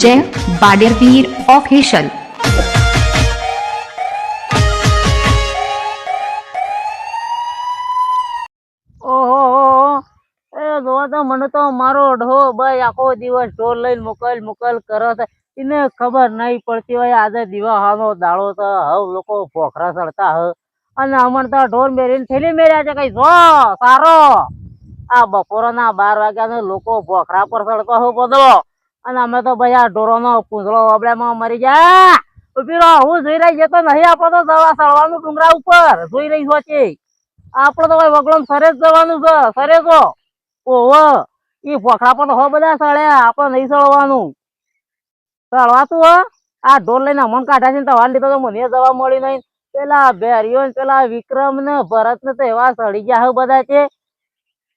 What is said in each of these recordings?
જય બાડેરવીર ઓફિશિયલ એ જોવો તો મને તો મારો ઢો ભાઈ આખો દિવસ ઢોર લઈને મોકલ મોકલ કરો છે. એને ખબર નહીં પડતી હોય આજે દિવાહાનો દાડો તો હવ લોકો ભોખરા સડતા હ. અને અમણ તો ઢોર મેરીને થેલી મેર્યા છે કઈ જો, સારો. આ બપોરના બાર વાગ્યા લોકો ભોખરા પર સડકો હું બધો. અને અમે તો ભાઈ આ ઢોરોનો પૂંજળો ઓબળામાં મરી ઊભી હું જોઈ રહી જતો નહીં આપણે તો દવા સળવાનું ડુંગરા ઉપર. જોઈ રહી છે આપણે તો ભાઈ વગડો સરે જવાનું છે. સરે ઓહો એ ભોખરા પર હો બધા સળ્યા. આપણે નહીં સળવાનું. સળવાતું હો. આ ઢોર લઈને મન કાઢ્યા છે ને તવાન લીધો તો મને જવા મળી નહીં. પેલા બેરિયો ને પેલા વિક્રમ ને ભરત ને તો એવા સળી ગયા બધા છે.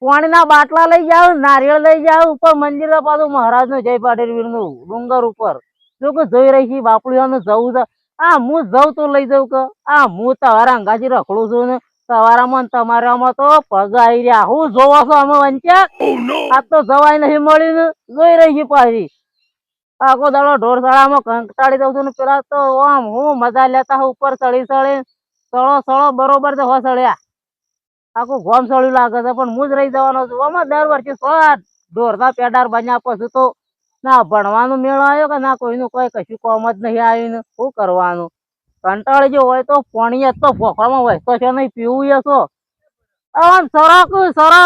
પાણીના બાટલા લઈ જાવ નારિયેળ લઈ જાવ ઉપર મંદિર પાછું મહારાજનું જય પાટીલ વીરનું ડુંગર ઉપર. જો કે જોઈ રહી છે બાપડીઓનું જવું છે. આ હું જઉં તો લઈ જાઉં કે? આ હું તમારા અંગાજી રખડું છું ને? તમારામાં તમારામાં તો પગ આવી રહ્યા. હું જોવો છો અમે વંચ્યા આ તો જવાય નહીં મળ્યું ને? જોઈ રહી છે પાછી. આખો દાડો ઢોરશાળામાં કંટાળી દઉં છું ને પેલા તો આમ હું મજા લેતા ઉપર ચડી ચડી સળો સળો બરોબર તો હો સળ્યા આખું ગોમ સળ્યું લાગે છે પણ હું જ રહી જવાનો છું. આમાં દર વર્ષે સો ઢોરના પેડાર બન્યા પછી તો ના ભણવાનું મેળો આવ્યો કે ના કોઈનું કોઈ કશું કોમ જ નહીં આવીને શું કરવાનું? કંટાળી જો હોય તો પોણી તો ભોખવામાં વહેતો છે નહીં પીવું એ છો આમ સરો કુ સરો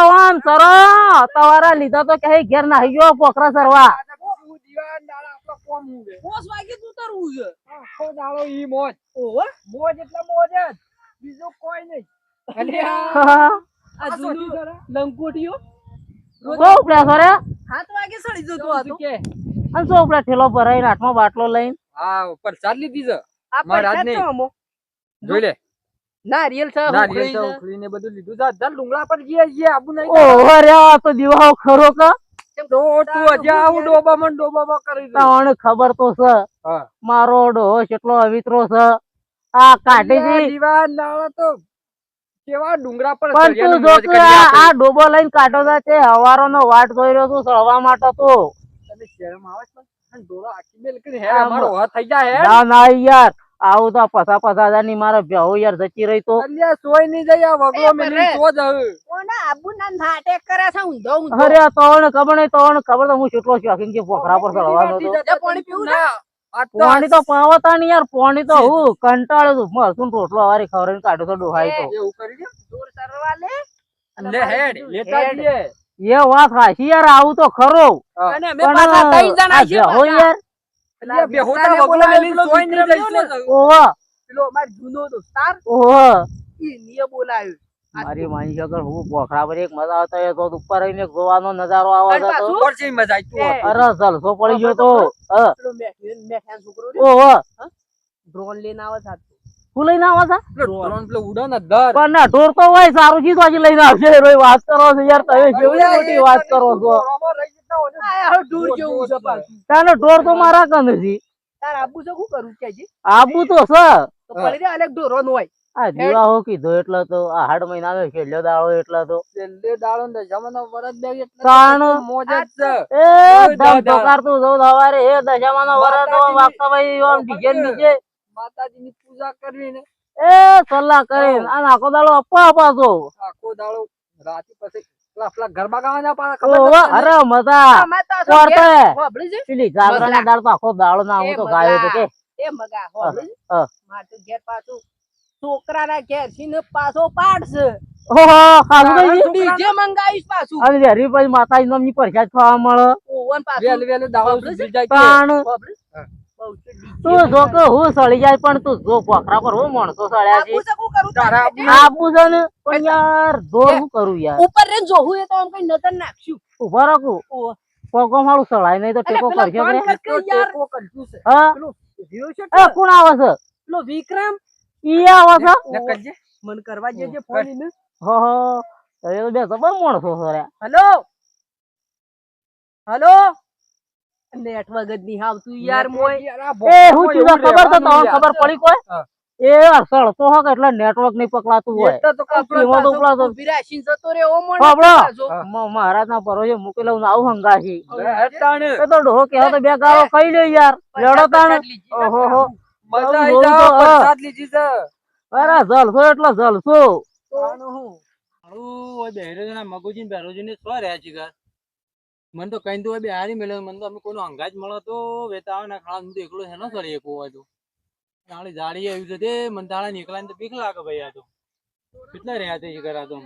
તમારા લીધા તો ક્યાંય ઘેર નાહી ગયો પોખરા સરવા. મોજ. મોજ જ. બીજું કોઈ નહીં. અલ્યા. આ આ જૂનું સોટી કરે? લંકોટીઓ સો ઉપડ્યા સરે વાગે સડી જતો હતો. કે. અને સો ઠેલો ભરાઈને હાથમાં બાટલો લઈને? હા પ્રસાદ લીધી છે. મારા પૈસા નહીં. તો અમો. જોઈ લે. નારિયેલ છે નારિયેળ છે. ઉખડીને બધું લીધું છે. ચાલ ડુંગળા પર જઈએ જઈએ આબુ નહીં ઓહો રે આ તો દીવાઓ ખરો કા તો તું હજી આવું ડોબામાં ડોબામાં કરી ખબર તો છે. મારો ડોહો કેટલો અવિત્રો છે. આ કાઢી દીવા નાળા તો. કેવા ડુંગરા પર પણ તું જો મોજ કે કરી આ ડોબો લઈને કાઢો તા તે હવારોનો વાટ જોઈ રહ્યો છું સળવા માટે તો. તને શરમ આવે છે ડોરો આખી મેલ કરી હે આમ. મારો થઈ જાય હે. ના ના યાર આવું તો પસા પસા હજારની મારે બેહુ યાર જતી રહી તો. અલ્યા સોય નહીં જાય આ વગલો મેલી તો જ હવે. કોના આબુના નાટક કરે છે ઊંધો ઊંધો. અરે તોણ ખબર નહીં તોણ ખબર તો હું કેટલો શોખીન કે પોખરા પર સળવાનો તો પાણી પીવું ના. આ તો પાણી તો પાવતા નહીં યાર પોણી તો હું કંટાળે છું. મરસું રોટલો વારી ખવડાવીને કાઢો તો ડોહાય તો. એવું કરી દે દૂર સરવા લે. લે હેડ લેતા જઈએ. એ વાત હાચી યાર આવું તો ખરો. અને પાછા ત્રણ જણા છીએ યાર. બે હોતા વગલો નહીં. ઓહો. પેલો અમારો જૂનો દોસ્તાર. ઓહો. ઈ નિયમ બોલાવ્યો મારી માની શકર હું પોખરા પર એક મજા આવતો તો ઉપર રહીને ગોવાનો નજારો આવતો હતો છે ઉપર છે મજા આવી તું એ. અરે જલસો પડી ગયો તો. ઓહો. ડ્રોન લઈને આવે સાથે શું લઈને આવે છે? ડ્રોન. પેલો ઉડે ને દર. પણ ના ઢોર તો હોય સારું ચીજ હજી લઈને આવશે રોય વાત કરો છો યાર તમે કેવી મોટી વાત કરો છો? દૂર જેવું છે પાછું. તાને ઢોર તો મારા કંદ છે. તાર આબુ છે શું કરું? કે જી. આબુ તો છે. તો પડી રે અલગ ઢોરો નો હોય. આ દીવાહો કીધો એટલે તો આ હાડ મહિના આવે છે લે દાળો એટલે તો. લે દાળો ને જમનો વરસ બે એટલે કાણ તો મોજ જ એ દમ દાદા. ધોકારતું જવું સવારે એ જમનો વરસ તો વાગતા ભાઈ ઓમ ડીજે નીચે માતાજી ની પૂજા કરવી ને એ સલાહ કરીને આ આખો દાળો અપા અપાતો આખો દાળો રાતે પછી પાછા અરે મજા. અમે તો તો આખો ના હું તો ગાયો તો કે. એ મગા હોભળી છે? ઘેર પાછું છોકરાના ઘેરથી પાછો. પાડશે માતાજી નામની પરસાદ ખાવા મળે. તું જો કે હું સળી જાય પણ તું જો પર હું માણસો સળ્યા છે. છે કરું ને પણ યાર જોર હું કરું યાર. ઉપર રે જોવું એ તો આમ કઈ નજર નાખશું. ઊભા રાખું. મારું સળાય નહીં તો ટેકો પેલા કરશે ફોન કે. કર કે યાર? ટેકો કરશું છે. હા? રહ્યો છે એ કોણ આવે છે? પેલો વિક્રમ? ઈ આવે છે? ને મન કરવા જે જે ફોન એને હો હો. એ તો બે જબર માણસો સળ્યા હલો? હલો? નેટવર્ક જ નહીં આવતું યાર મોય. એ હું ચીજો ખબર તો તમને ખબર પડી કોઈ? હા. એ સળતો હક એટલે નેટવર્ક નહીં પકડાતું હોય. તો કાં તો પાછો ઉપલા તો- ઊભી રાખીને જતો રે, ઓમો ને બાબડો. પાછો. મહારાજ ના ભરોસે મૂકી લઉં ને આવું હંગાશી. એ તો ઢોકે તો બે ગાળો કઈ લે યાર. લેડો તાણ ઓહો મજા આવું આઈ જોયું જાવ, તો, લીધી છે. અરે જલસો એટલે જલસો તાનું હું. હારું, મગુજી ને રહ્યા છે ઘર? મને તો કઈ તો ઓય બેહારી મેલ્યો મને તો અમે કોઈનો અંગાજ મળો તો વેતા આવે ને તો એકલો હોય તો નાળી જાડી આવી છે તે મને તાળા નીકળાને તો બીક લાગે ભાઈ આ તો કેટલા રહ્યા છે ઘર આ તો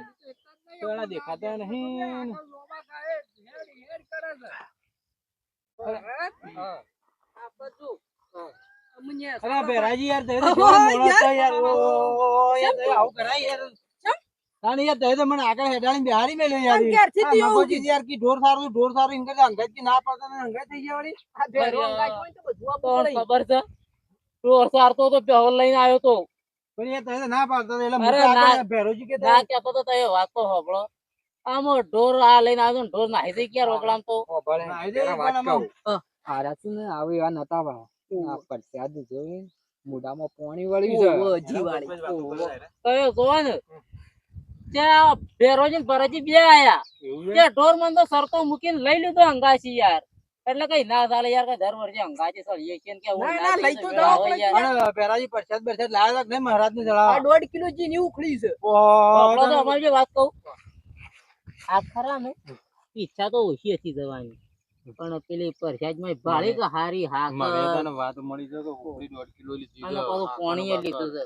પેલા દેખાતા નહીં લોબા ગાય હેડ હેડ કરે છે. હા. અરે બેરાજી યાર ઓ આવું કરાય મને આગળ બેહારી તું કી? ઢોર સારું ઢોર સારું કરે અંગાજ કી ના પડતા ને અંગાજ થઈ ગયા વળી. આ ભેરો અંગાજ હોય તો બધું આપવું ખબર છે? ચોર સારતો તો પહેલ લઈને આવ્યો તો. પણ યાર ના પાડતા એટલે મોટા ભેરોજી કે ના કેતો તો તય વાત તો હોભળો આમ ઢોર આ લઈને આવ્યો ઢોર નાહી જઈ ક્યાં રોકડામ તો? ના, પણ જોવા ને ત્યાં ભેરોજી ને બે આયા. ત્યાં ઢોર મને સરતો મૂકીને લઈ લીધો અંગાસી યાર. એટલે કઈ ના ચાલે યાર કઈ દર વર્ષે અંગાસી સળીએ છે ને કે ના, ના ના, જઈએ લઈ તો તો પણ યાર. પણ ભેરાજી પ્રસાદ લાવ્યા નહીં મહારાજને આ દોઢ કિલો જીની ઉખડી છે. બાપડો તો અમારી વાત કહું. આ ખરા ને? ઈચ્છા તો ઓછી હતી જવાની. પણ પેલી પરસાદમાં ભાળી કે હારી હાક વાત મળી છે કે દોઢ કિલો લીધી અને પાછું પાણી પોણીએ લીધું છે.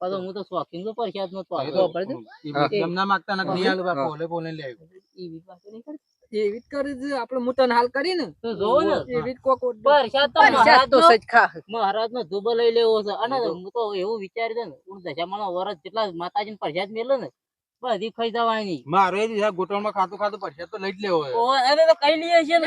પાછું હું તો શોખીન તો પરસાદ નો તો એ આવતો તો પડે એ એમ ના નહીં આલું, બાપા, પોલે પોલે લઈ આવ્યો. એવી વાત નહીં કરતી. એવી જ કરી છે આપણે મોટા હાલ કરી ને. તો જોવો ને. એવી જ કોક પરસાદ તો પરસાદ તો મહારાજનો- મહારાજ નો ધુબો લઈ લેવો છે. અને હું તો એવું વિચારી દે ને હું વરસ જેટલા માતાજી પ્રસાદ મેલો ને બધી ખાઈ જવાની મારો એ ગોટણમાં ખાતું ખાતું પ્રસાદ તો લઈ જ લેવો એને તો કઈ લઈએ છીએ ને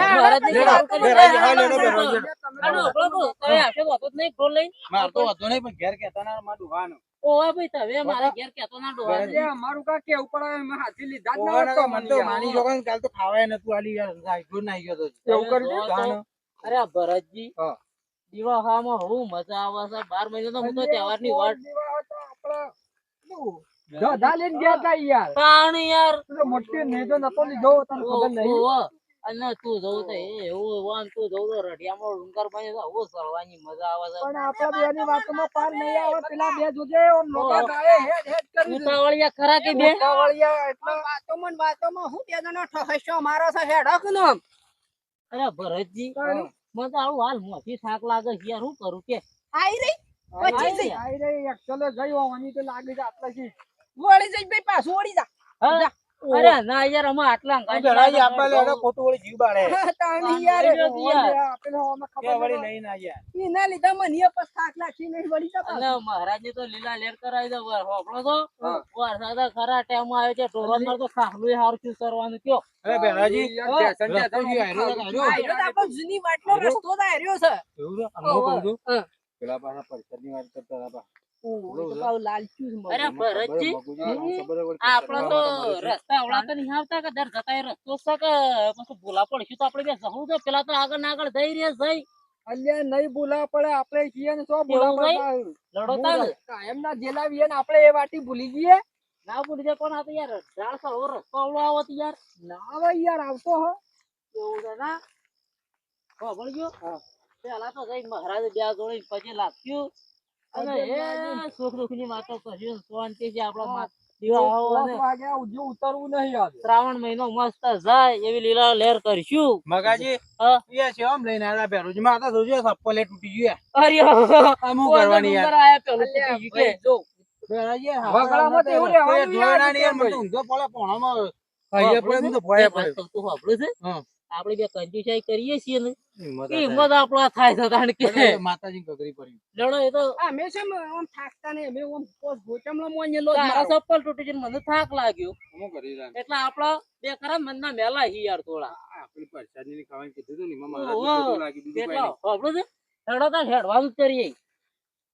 હા, તો હતો નહીં પણ ઘેર કહેતા ના મારું ડોહાનું. ઓવા ભાઈ તમે મારા ઘેર કહેતો ના ડોહા બેરાજી, અમારું કા કેવું પડે એમાં હાથી લીધા જ ના તો તો મને મને તો માની જોગણ કાલ તો ખાવાય નતું આલી યાર નાઈ ગયો તો. એવું. અરે ભરતજી હા. દીવા ખાવામાં બહુ મજા આવે છે બાર મહિના તો હું તો તહેવારની વાટ દીવા આપણે? ગધા લઈને ગયા તા યાર. તાણ યાર તો મોટી નેજો નતો લીધો તને ખબર નહીં. અને તું જવું તો એવું હોય તું જવું તો રઢિયામાં ડુંગર બની તો આવું ચડવાની મજા આવે છે. પણ આપણા બેની વાતોમાં પાર નહીં આવે પેલા બે જોજે ઓમ લોકા ગાય હેડ હેડ કરી ઉતાવળિયા ખરા કે બે? ઉતાવળિયા એટલા વાતોમાં વાતોમાં હું બે જણા ઠહસ્યો મારો છે હેડક નો અરે ભરતજી મને તો આવું હાલ મોથી થાક લાગે યાર શું કરું કે? આઈ રહી? પછી? જઈ આઈ રહી એકચલે ગઈ હોવાની તો લાગે છે આટલા વળી જઈ ભાઈ પાછું વળી જા. અરે ના યાર અમે આટલા અંગાજી આપવા લેવડે ખોટું વળી જીવ બાળે. તાણી યાર આપેલો આમાં ખબર વળી નહીં. લઈને આયા. એના લીધા મને પછી થાક લાગી નહીં વળી જા અને મહારાજ ને તો લીલા લેર કરાવી દો વાર હોપડો તો. વરસાદ ખરા ટાઈમ આવ્યો છે ઢોરણ તો ખાખલું હાર શું કરવાનું કયો. અરે બેરાજી, યાર, જે હાર્યો તો હાર્યો. આયરો તો આપણો જૂની વાટનો રસ્તો તો આયરો છે. એવું છે? કહું છું, પેલા પાછા પ્રસાદની વાત કરતા હતા આપડે તો પ્રસાદમાં મળે છે. રસ્તા આવડા તો નહીં આવતા કે દર એ વાટી ભૂલી જઈએ. ના ભૂલી જાય પણ આ તો યાર? રસ્તો આવડો આવો યાર. ના ભાઈ યાર આવતો હો. એવું છે ના? ખબર ગયો પેલા તો જઈ મહારાજ બે જોડી પછી લાગ્યું શ્રાવણ મહિનો મસ્ત જાય એવી લીલા લહેર કરશું. મગાજી, હા. છે આમ લઈને આવ્યા પેલું માતા તો જોજો ચપ્પલે તૂટી ગયું. અરે કોને કરવાની આયા પેલું તૂટી ગયું જો. વગડામાં તો એવું રહેવાનું યાર, ઊંધો પડે પોણામાં. ખાઈએ પડે તો પડે. કહું, તું છે? હા. આપણે બે કંજુસાઈ કરીએ છીએ ને હિંમત એ હિંમત આપણો થાય તો કારણ કે માતાજી ગગરી પડી. લડો એ તો અમે છે આમ થાકતા ને અમે આમ પોસ ગોચમલો જ તારા મારો. ચપ્પલ તૂટી જઈને મને થાક લાગ્યો. હું કરી રહ્યા? એટલે આપડા બે ખરા મનના મેલા હી યાર થોડા. આપણી પેલી ની ખાવાની કીધું તો ને. મહારાજને ખોટું લાગી, બીજું એટલે આપણો છે? હેડો તા હેડવાનું જ કરીએ.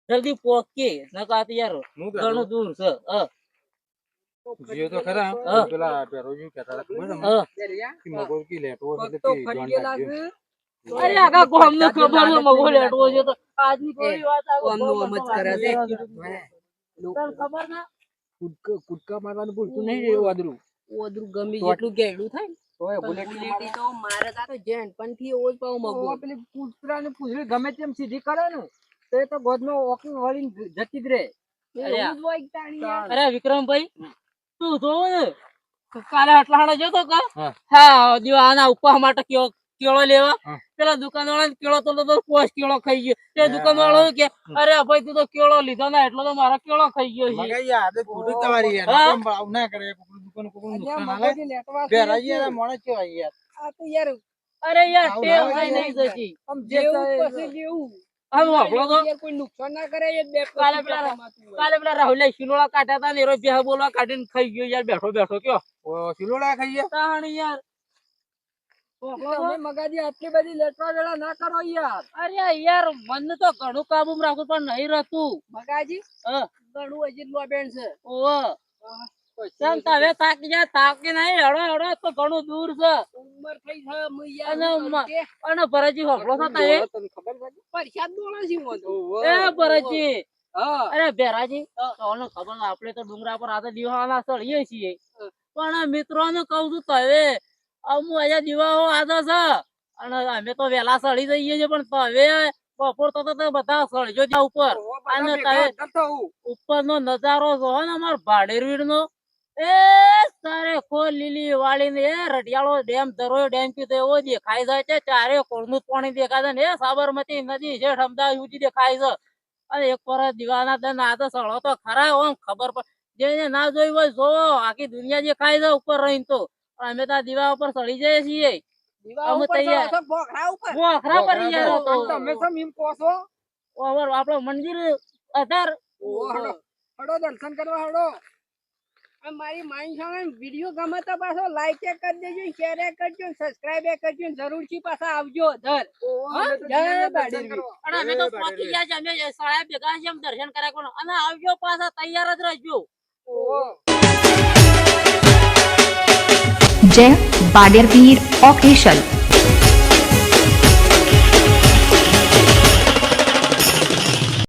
જલ્દી પોકે નકા તો યાર ઘણું દૂર છે હ. જે તો ખરા, કહેતા હતા, કે મગર કી લેટવો એટલે કે જોન ગયેલા અરે આખા ગામને ખબર છે મગો લેટવો છે તો. આજની કોઈ વાત આવે ઓમનું ઓમ જ કરે છે. તને ખબર ના? કૂદકા કૂદકા મારવાનું ભૂલતું નહીં રે વાદરું ઓદરું ગમે જેટલું ગેડું થાય ને, ઓય પણ બુલેટ બુલેટી તો મારે તા એવો પાવ મગો. પેલી કૂતરાને પૂંછડી ગમે તેમ સીધી કરે ને. તો એ તો ગોદમાં ઓકી વળીને જતી જ રહે. હોય અરે વિક્રમભાઈ તું જોવો ને કાલે આટલા હાડા જતો કા હા. આના ઉપવા માટે કેળો કેળો લેવા. પેલા દુકાન વાળા કેળો તો તો પોસ કેળો ખાઈ ગયો. તે દુકાન વાળો કે અરે ભાઈ તું તો કેળો લીધો ના એટલો તો મારો કેળો ખાઈ ગયો છે. મગાઈ ખોટી તમારી યાર. ભાવ ના કરે દુકાન કોકનું નુકસાન આલે બેરા યાર મોણે કેવા યાર. આ તો યાર અરે યાર ટેવ નહીં જતી આમ જેવું પછી જેવું. કોઈ નુકસાન ના કરે બે કાલે પેલા- રાહુલ શિલોડા કાઢ્યા હતા ને એરો બેહ બોલવા કાઢીને ખાઈ ગયો યાર બેઠો બેઠો કયો. ઓ સિલોડા ખાઈએ તાણ યાર. મગાજી આટલી બધી લેટવા વેળા ના કરો યાર. અરે યાર મને તો ઘણું કાબુ રાખું પણ નહીં રહેતું. મગાજી ઘણું હજી લોબેણ છે. ઓવે કેમ થાકી જાય થાકી નહીં હેડો હેડો તો ઘણું દૂર છે. ઉંમર થઈ અને ભરતજી પરસાદ એ ભરતજી. અરે તમને ખબર ને તો ડુંગરા પર આતે દીવાના ચડીએ છીએ. પણ મિત્રોને કહું છું તવે અમુ અહીંયા દીવાઓ આદો છે. અને અમે તો વેલા સળી જઈએ છીએ પણ તવે બપોર તો બધા સળજો ત્યાં ઉપર. અને ઉપર ઉપરનો નજારો જો ને અમાર ભાડેરવીર નો એ તારે ખોલ લીલી વાળી ને એ રટિયાળો ડેમ દરોયો ડેમ કીધો એવો દેખાય જાય છે ચારે કોળનું જ પાણી દેખાય છે ને એ સાબરમતી નદી છે અમદાવાદ સુધી દેખાય છે. અને એક પર દીવાના દન આ તો સળો તો ખરા ઓમ ખબર પડે જેને ના જોઈ હોય જોવો આખી દુનિયા દેખાય છે ઉપર રહીને તો. અમે તો દીવા ઉપર સળી જઈએ છીએ. દીવા અમે ઉપર તૈયાર. ચડો છો, ભોખરા ઉપર? મોખરા પડી જાય તમે સમ એમ કહો છો? ઓવર આપણો મંદિર હડો દર્શન કરવા હડો. મારી માઈ સામે વીડિયો ગમે તો પાછો લાઈક એ કરી દેજો શેર એ કરજો સબસ્ક્રાઇબ એ કરજો જરૂર છે પાછા આવજો ધર જય બાડી અને અમે તો પાકી ગયા છે અમે સાડા ભેગા છે દર્શન કર્યા કોણ? અને આવજો પાછા તૈયાર જ રહેજો. જય બાડેરવીર ઓફિશિયલ.